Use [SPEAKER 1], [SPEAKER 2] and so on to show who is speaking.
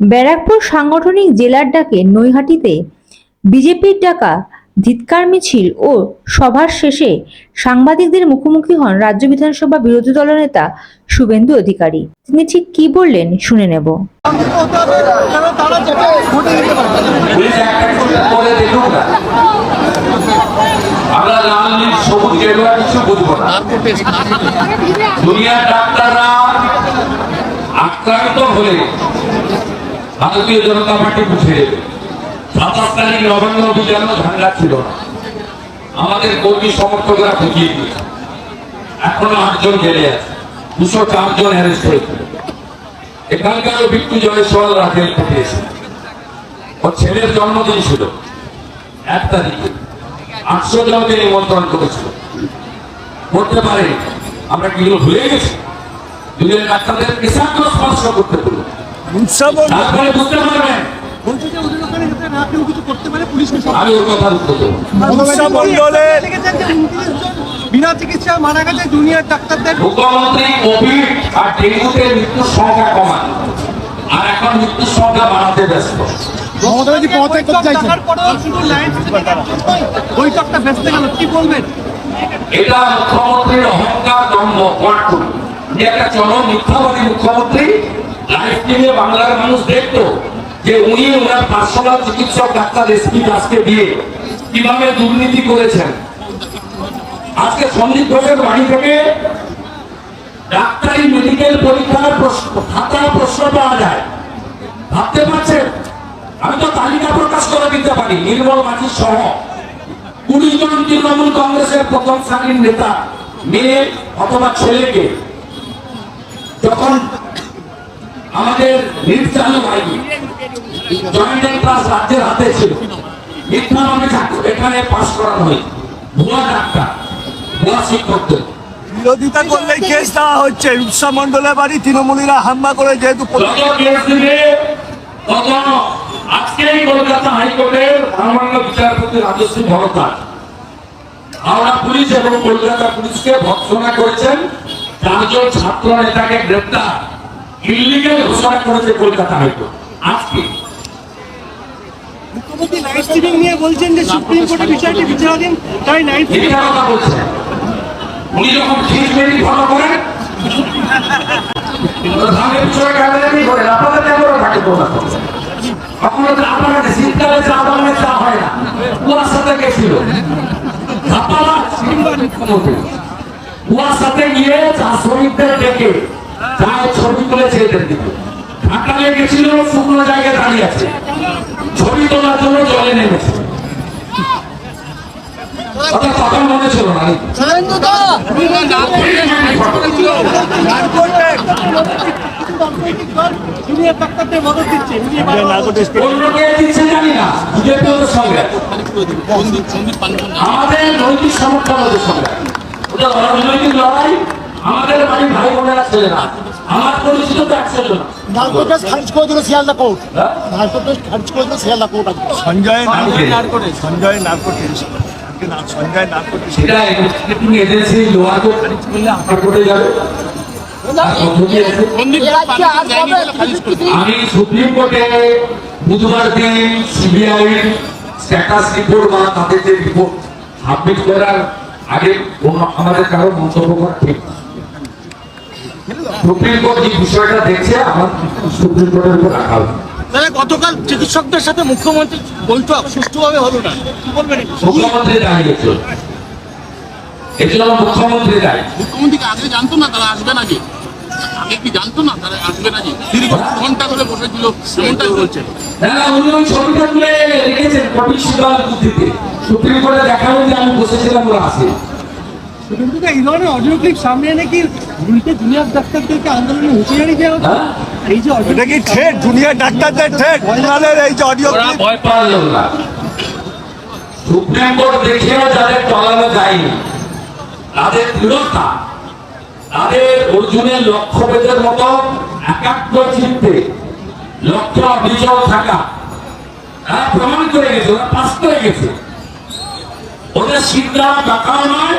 [SPEAKER 1] ব্যারাকপুর সাংগঠনিক জেলার ডাকে নৈহাটিতে বিজেপির ডাকা ধিৎকার মিছিল ও সভার শেষে সাংবাদিকদের মুখোমুখি হন রাজ্য বিধানসভা বিরোধী দলনেতা শুভেন্দু অধিকারী। তিনি ঠিক কি বললেন শুনে নেব।
[SPEAKER 2] আক্রান্ত হলে ভারতীয় জনতা পার্টি বুঝে সাতাশ তারিখ নভেম্বর অভিযানও ঝান্ডা ছিল না। আমাদের কর্মী সমর্থকরা বুঝিয়ে দিয়েছে। এখনও আটজন জেলে আছে। দুশো চারজন অ্যারেস্ট হয়েছে। এখানকার বিট্টু রাজেল থেকে এসে ওর ছেলের জন্মদিন ছিল। এক তারিখে। আটশো জনকে নিমন্ত্রণ করেছিল। করতে পারে আমরা কি ভুলে গেছি? দুজন ডাক্তারদের পেশাগ্র স্পর্শ করতে পারব তারপরে বুঝতে পারবেন
[SPEAKER 3] বলছে যে ওদের ওখানে যাতে না কেউ কিছু করতে পারে পুলিশকে সব
[SPEAKER 2] আমি ওর কথা উত্তর দেবো।
[SPEAKER 3] মমতা মন্ডলের লিখেছেন যে উনত্রিশ জন বিনা চিকিৎসা মারা গেছে দুনিয়ার ডাক্তারদের
[SPEAKER 2] মুখ্যমন্ত্রী কোভিড আর ডেঙ্গুতে মৃত্যুর সংখ্যা কমান। আর এখন মৃত্যুর সংখ্যা বাড়াতে ব্যস্ত।
[SPEAKER 3] মমতা ব্যানার্জি পদত্যাগ করতে চাইছেন শুধু লাইন বৈঠকটা ভেস্তে গেল কি বলবেন?
[SPEAKER 2] এটা মুখ্যমন্ত্রীর অহংকার দম্ভ যে একটা চরম মিথ্যাবাদী মুখ্যমন্ত্রী। লাইভ টিভি বাংলার মানুষ দেখতো যে উনি ওনার পার্সোনাল চিকিৎসক ডাক্তার এসপি দাসকে দিয়ে কীভাবে দুর্নীতি করেছেন। আজকে সন্দীপ ঘোষের বাড়ি থেকে ডাক্তারি মেডিকেল পরীক্ষার খাতা প্রশ্ন পাওয়া যায়। ভাবতে পারছেন? আমি তো তালিকা প্রকাশ করে দিতে পারি, নির্মল মাঝি সহ কুড়ি জন তৃণমূল কংগ্রেসের প্রথম সারির নেতা, মেয়ে অথবা ছেলেকে। যখন আমাদের নিট চালু হয়নি। জয়েন্ট ক্লাস রাজ্যের হাতে ছিল। মিথ্যা ছাত্র- এখানে পাশ করানো হয় ভুয়া ডাক্তার ভুয়া শিক্ষকদের
[SPEAKER 4] বিরোধিতা করলে কেস দেওয়া হচ্ছে। রূপসা মন্ডলের বাড়ি তৃণমূলীরা হামলা করে যেহেতু
[SPEAKER 2] যত কেস দিবে তত আজকেই কলকাতা হাইকোর্টের মহামান্য বিচারপতি রাজশ্রী ভরদ্বাজ হাওড়া পুলিশ এবং কলকাতা পুলিশকে ভৎসনা করেছেন। চারজন ছাত্র নেতাকে গ্রেপ্তার। ইলিগেল ঘোষণা করেছে কলকাতা হাইকোর্ট। আজকে
[SPEAKER 3] মুখ্যমন্ত্রী লাইভ স্ট্রিমিং নিয়ে বলছেন যে সুপ্রিম কোর্টে বিষয়টি বিচারাধীন তাই লাইভ
[SPEAKER 2] মিথ্যা কথা বলছেন? উনি যখন ফিস মেরি ফলো করেন ধানের পিছনে কাটাকাটি করেন আপনাদের কেমন থাকে তোমরা কখনো তো আপনার শীতকালে চা বাগানে চা হয় না। কুয়াশাতে গেছিল। ধাপ্পালা মুখ্যমন্ত্রী। কুয়াশাতে গিয়ে চা শ্রমিকদের ডেকে চায়ের ছবি তুলেছে এদের দিকে। ঢাকালে গেছিল, শুকনো জায়গায় দাঁড়িয়ে আছে। ছবি তোলার জন্য জলে নেমেছে। কথা মনে ছিল না আমাদের নৈতিক সমর্থন ওদের সঙ্গে। ওটা রাজনৈতিক লড়াই আমাদের বাড়ি ভাই বোনেরা ছেলে না আমার পরিচিত তো একশো জন
[SPEAKER 5] খারিজ করে দিল শিয়ালদা কোর্ট
[SPEAKER 2] হ্যাঁ?
[SPEAKER 5] খারিজ করে দিল শিয়ালদা কোর্ট আজকে
[SPEAKER 4] সঞ্জয়
[SPEAKER 2] কালকে।
[SPEAKER 4] Sanjay narco Sanjay narco tension
[SPEAKER 2] সেটা ইনভেস্টিগেটিং এজেন্সি লোয়ার কোর্ট খারিজ করলে আপার কোর্টে যাবে আর পদ্ধতি আছে। আমি সুপ্রিম কোর্টে বুধবার দিন সিবিআই স্ট্যাটাস রিপোর্ট বা তাদের যে রিপোর্ট সাবমিট করার আগে কোনো আমাদের কারও মন্তব্য করা ঠিক না। সুপ্রিম কোর্ট যে বিষয়টা দেখছে আমার সুপ্রিম কোর্টের উপর রাখা
[SPEAKER 5] তাহলে গতকাল চিকিৎসকদের সাথে মুখ্যমন্ত্রী বৈঠক সুষ্ঠুভাবে হলো না? কি বলবেন
[SPEAKER 2] মুখ্যমন্ত্রী দাঁড়িয়েছে এজন্য মুখ্যমন্ত্রী দায়ী
[SPEAKER 6] মুখ্যমন্ত্রীকে আগে জানতো না তারা আসবে নাকি? আগে কি জানতো না তারা আসবে নাকি? দীর্ঘ ঘণ্টা ধরে বসেছিল এমনটাই বলছে।
[SPEAKER 2] না না উনি ওই ছবিটা তুলে রেখেছেন কপিল সিবাল বুদ্ধিতে সুপ্রিম কোর্টে দেখাবেন যে আমি বসেছিলাম ওরা আসে
[SPEAKER 3] কিন্তু এই ধরনের অডিও ক্লিপ সামনে এনে কি উল্টে জুনিয়র ডাক্তারদেরকে আন্দোলনে হুঁশিয়ারি দেওয়া হচ্ছে?
[SPEAKER 2] হ্যাঁ?
[SPEAKER 3] এই যে
[SPEAKER 4] এটা কি থ্রেট জুনিয়র ডাক্তারদের থ্রেট ওনাদের এই যে অডিও
[SPEAKER 2] ওরা ভয় পারল না। সুপ্রিম কোর্ট দেখেও যাদের টলানো যায়নি তাদের দৃঢ়তা তাদের অর্জুনের লক্ষ্য মতো একাত্ম চিত্তে লক্ষ্য অবিচল থাকা তারা প্রমাণ করে গেছে ওরা পাস করে গেছে। ওদের সিদ্ধা টাকাও নয়?